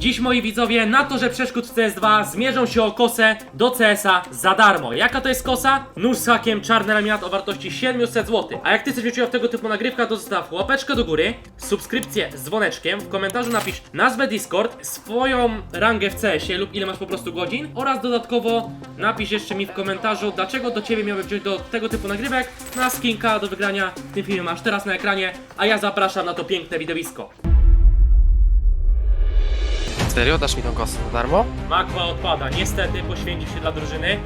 Dziś moi widzowie na to, że przeszkód w CS2 zmierzą się o kosę do CS-a za darmo. Jaka to jest kosa? Nóż z hakiem, czarny laminat o wartości 700 zł. A jak ty chcesz w tego typu nagrywka, to zostaw łapeczkę do góry, subskrypcję z dzwoneczkiem, w komentarzu napisz nazwę Discord, swoją rangę w CS-ie lub ile masz po prostu godzin oraz dodatkowo napisz jeszcze mi w komentarzu, dlaczego do ciebie miałby wziąć do tego typu nagrywek na skinka do wygrania. W tym filmie masz teraz na ekranie, a ja zapraszam na to piękne widowisko. Serio? Dasz mi tą kosę za darmo? Makwa odpada, niestety poświęcił się dla drużyny.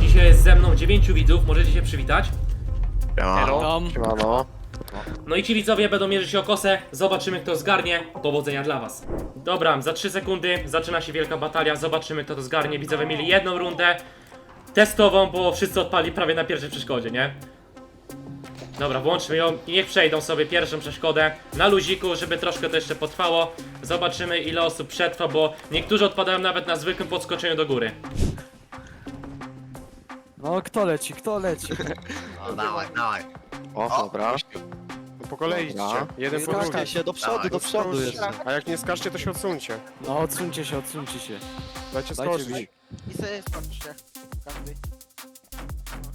Dzisiaj jest ze mną 9 widzów, możecie się przywitać. Tam. Siemano. No i ci widzowie będą mierzyć się o kosę, zobaczymy kto zgarnie. Powodzenia dla was. Dobra, za 3 sekundy zaczyna się wielka batalia, zobaczymy kto to zgarnie. Widzowie mieli jedną rundę testową, bo wszyscy odpali prawie na pierwszej przeszkodzie, nie? Dobra, włączmy ją i niech przejdą sobie pierwszą przeszkodę na luziku, żeby troszkę to jeszcze potrwało. Zobaczymy ile osób przetrwa, bo niektórzy odpadają nawet na zwykłym podskoczeniu do góry. No kto leci, kto leci? No dawaj, dawaj. O, dobra. No po kolei Dobra. Jeden po drugim. się do przodu, Dawaj. do przodu jeszcze. A jak nie skaczcie, to się odsuńcie. No odsuńcie się, odsuńcie się. Dajcie Dajcie skoczyć. I sobie skoczcie. Każdy.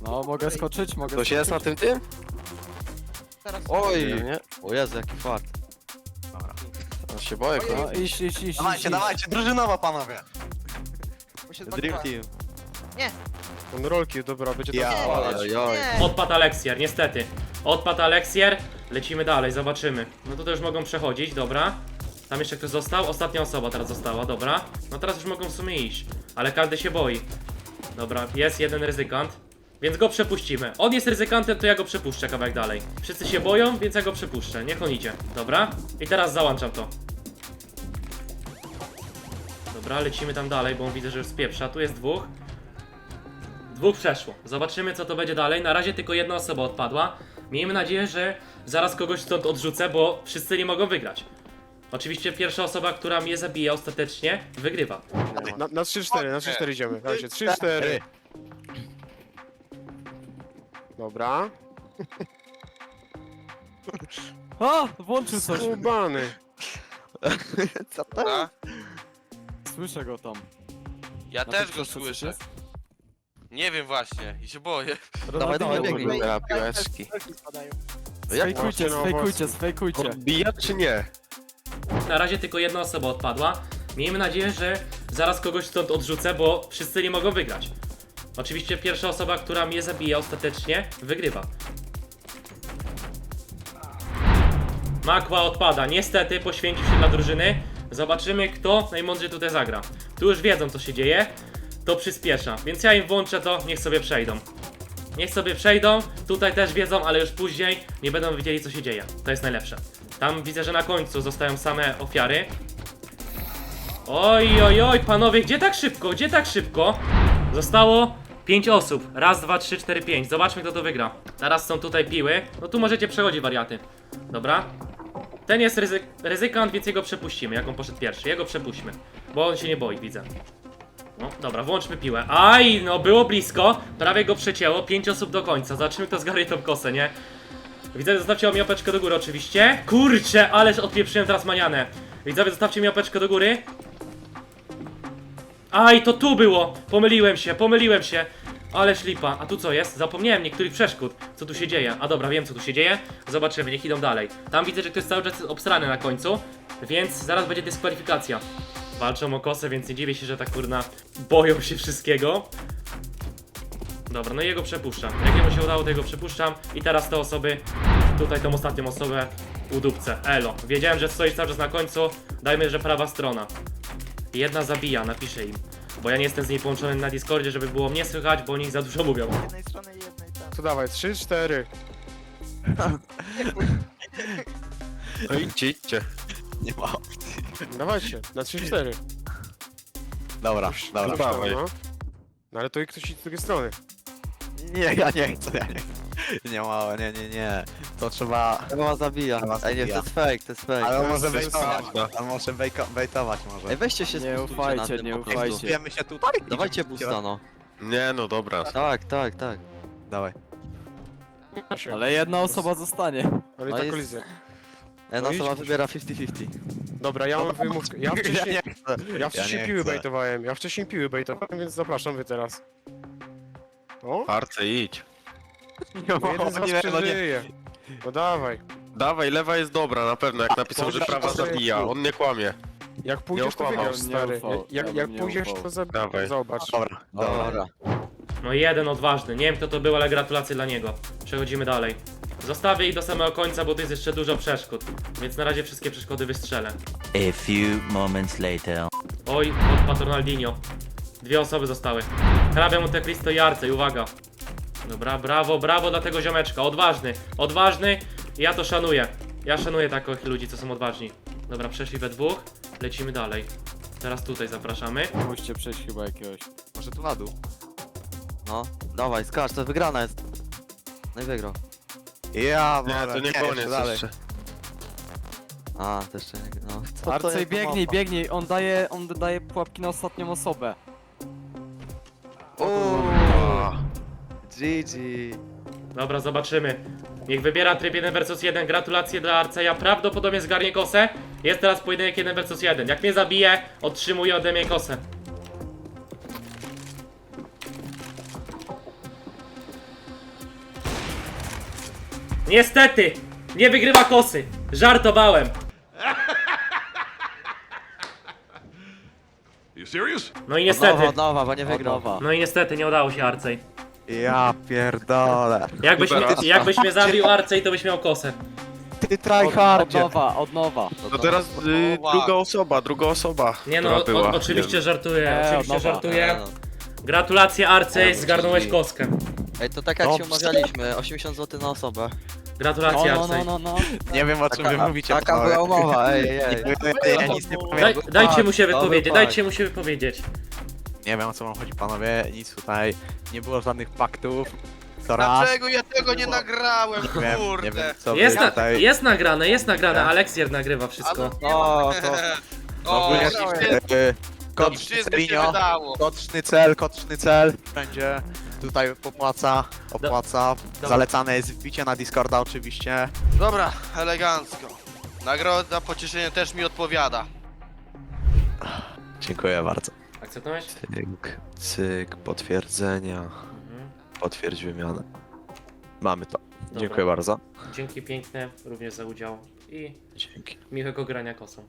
No mogę skoczyć, mogę Ktoś jest na skoczyć. tym tym? Teraz Oj! Nie? O Jezu, jaki fart. Ja się boję, No kurde. iść, iść, iść, Dawajcie, dawajcie, drużynowo panowie. Bo się Dream. Team. On rolki, dobra, będzie Nie, tak. Oj, oj. nie. Odpadł Alexier, niestety. Odpadł Alexier. Lecimy dalej, zobaczymy. No tutaj już mogą przechodzić, dobra. Tam jeszcze ktoś został? Ostatnia osoba teraz została, dobra. No teraz już mogą w sumie iść. Ale każdy się boi. Dobra, jest jeden ryzykant. Więc go przepuścimy. On jest ryzykantem, to ja go przepuszczę kawałek dalej. Wszyscy się boją, więc ja go przepuszczę. Niech on idzie. Dobra? I teraz załączam to. Dobra, lecimy tam dalej, bo on widzę, że już spieprza. Tu jest dwóch. Dwóch przeszło. Zobaczymy, co to będzie dalej. Na razie tylko jedna osoba odpadła. Miejmy nadzieję, że zaraz kogoś stąd odrzucę, bo wszyscy nie mogą wygrać. Oczywiście pierwsza osoba, która mnie zabije ostatecznie, wygrywa. Na, na 3-4, na 3-4 idziemy. Dajcie, 3-4. Dobra. A! Włączył coś. Skubany. Co to? Słyszę go tam. Ja Na też to go słyszę. Nie wiem właśnie i się boję. Dawaj, dawaj, Ronaldinho biegnij. Na piłeczki. Jak Sfejkujcie, no, sfejkujcie, sfejkujcie. Odbijać czy nie? Na razie tylko jedna osoba odpadła. Miejmy nadzieję, że zaraz kogoś stąd odrzucę, bo wszyscy nie mogą wygrać. Oczywiście pierwsza osoba, która mnie zabije ostatecznie, wygrywa. Makła odpada. Niestety poświęcił się dla drużyny. Zobaczymy, kto najmądrzej tutaj zagra. Tu już wiedzą, co się dzieje. To przyspiesza. Więc ja im włączę to, niech sobie przejdą. Niech sobie przejdą. Tutaj też wiedzą, ale już później nie będą wiedzieli, co się dzieje. To jest najlepsze. Tam widzę, że na końcu zostają same ofiary. Oj, oj, oj, panowie, gdzie tak szybko? Gdzie tak szybko? Zostało 5 osób. Raz, dwa, trzy, cztery, pięć. Zobaczmy, kto to wygra. Teraz są tutaj piły. No tu możecie przechodzić wariaty. Dobra. Ten jest ryzyk ryzykant, więc jego przepuścimy. Jak on poszedł pierwszy, jego przepuśćmy. Bo on się nie boi, widzę. No, dobra, włączmy piłę. Aj, no było blisko. Prawie go przecięło. 5 osób do końca. Zobaczymy, kto zgarnie tą kosę, nie? Widzowie, zostawcie mi łapeczkę do góry oczywiście. Kurczę, ależ odpieprzyłem teraz manianę. Widzowie, zostawcie mi łapeczkę do góry. Aj, to tu było! Pomyliłem się, pomyliłem się. Ale lipa. A tu co jest? Zapomniałem niektórych przeszkód. Co tu się dzieje? A dobra, wiem co tu się dzieje. Zobaczymy, niech idą dalej. Tam widzę, że ktoś cały czas obstrany na końcu. Więc zaraz będzie dyskwalifikacja. Walczą o kosę, więc nie dziwię się, że tak kurna boją się wszystkiego. Dobra, no i jego przepuszczam. Jak jemu się udało, to jego przepuszczam. I teraz te osoby, tutaj tą ostatnią osobę udupcę. Elo. Wiedziałem, że stoisz cały czas na końcu. Dajmy, że prawa strona. Jedna zabija, napiszę im. Bo ja nie jestem z niej połączony na Discordzie, żeby było mnie słychać, bo oni za dużo mówią. Z jednej strony i jednej tam. To dawaj, 3-4. No idźcie, idźcie. Nie ma. Dawajcie, na 3-4. Dobra, dobra. Dawaj. No. no ale to i ktoś idzie z drugiej strony. Nie, ja nie chcę, ja nie chcę. Nie ma, nie, nie, nie. To trzeba... Chyba zabija. Chyba Ej, nie, zabija. to jest fake, to jest fake. Ale on może to jest bejtować. słabe. On może bejko- bejtować może. Ej, weźcie się Nie spustujcie ufajcie, na tym nie po prostu. ufajcie. Wiemy się tutaj. Dawajcie busta, no. Nie, no dobra. Tak, tak, tak. Dawaj. Ale jedna osoba zostanie. Ale i No tak jest- kolizja. Jedna No idź, osoba idź. wybiera 50-50. Dobra, ja mam wymówkę. Ja wcześniej, Ja nie chcę. ja wcześniej nie piły chcę. bejtowałem. Ja wcześniej piły bejtowałem, więc zapraszam wy teraz. O, Arce, idź. Bo jeden z was nie, no nie. przeżyje. No dawaj. Dawaj, lewa jest dobra, na pewno, jak napisał, że prawa to zabija. On nie kłamie. Jak pójdziesz, to okłamał. wygrasz, Nie stary. ufał, Jak, ja jak, bym jak nie pójdziesz, ufał. to. Dawaj. zobacz. Dobra, dobra. No jeden odważny. Nie wiem kto to był, ale gratulacje dla niego. Przechodzimy dalej. Zostawię ich do samego końca, bo tu jest jeszcze dużo przeszkód. Więc na razie wszystkie przeszkody wystrzelę. A few moments later. Oj, odpadł Ronaldinho. Dwie osoby zostały. Hrabia Monte Cristo i Arcej, uwaga. Dobra, brawo, brawo dla tego ziomeczka. Odważny, odważny. Ja to szanuję. Ja szanuję takich ludzi, co są odważni. Dobra, przeszli we dwóch. Lecimy dalej. Teraz tutaj zapraszamy. Musicie przejść chyba jakiegoś. Może tu na dół. No, dawaj, skacz, to wygrana jest. No i wygrał. Ja, Nie, to nie koniec dalej. jeszcze. A, to jeszcze nie... No, co to Arcej, jest biegnij, mapa? biegnij, on daje, on daje pułapki na ostatnią osobę. Uuu, GG. Dobra, zobaczymy. Niech wybiera tryb 1 vs 1. Gratulacje dla Arceja. Prawdopodobnie zgarnie kosę. Jest teraz pojedynek 1 vs 1. Jak mnie zabije, otrzymuje ode mnie kosę. Niestety, nie wygrywa kosy. Żartowałem. No i Od niestety. nowa, od nowa, bo nie wygrał. Od. No i niestety nie udało się Arcej. Ja pierdolę. Jakbyś, mnie, jakbyś mnie zabił Arcej, to byś miał kosę. Ty Od, od tryhardzie. nowa, od nowa. No teraz y, druga osoba, druga osoba. Nie no, która o, była. oczywiście żartuję, Nie, oczywiście żartuję. no. Gratulacje Arcej, Nie, zgarnąłeś czyli- koskę. Ej, to tak jak się Dobrze. umawialiśmy, 80 zł na osobę. Gratulacje No, no, Arcej. no, no, no. Nie wiem o czym wy mówicie. Taka panowie. była umowa, ej, ej. Ja, ja nic nie Daj, pamiętam. dajcie mu się wypowiedzieć, dajcie mu się wypowiedzieć. Nie wiem o co wam chodzi panowie, nic tutaj. Nie było żadnych paktów. To raz. Dlaczego ja tego nie nagrałem, Nie wiem, nie kurde? wiem co Jest, na, tutaj. jest nagrane, jest nagrane, Tak. Alexier nagrywa wszystko. O, to... O, ogólnie- i wszystko, e, i Kot wszystko się Sznycelinio. wydało. Kot sznycel, kot sznycel. Będzie tutaj popłaca, opłaca. Dobra. Zalecane jest wbicie na Discorda oczywiście. Dobra, elegancko. Nagroda, pocieszenie też mi odpowiada. Dziękuję bardzo. Akceptowałeś? Cyk, cyk, potwierdzenia. Mhm. Potwierdź wymianę. Mamy to. Dobra. Dziękuję bardzo. Dzięki piękne również za udział i Dzięki. miłego grania kosą.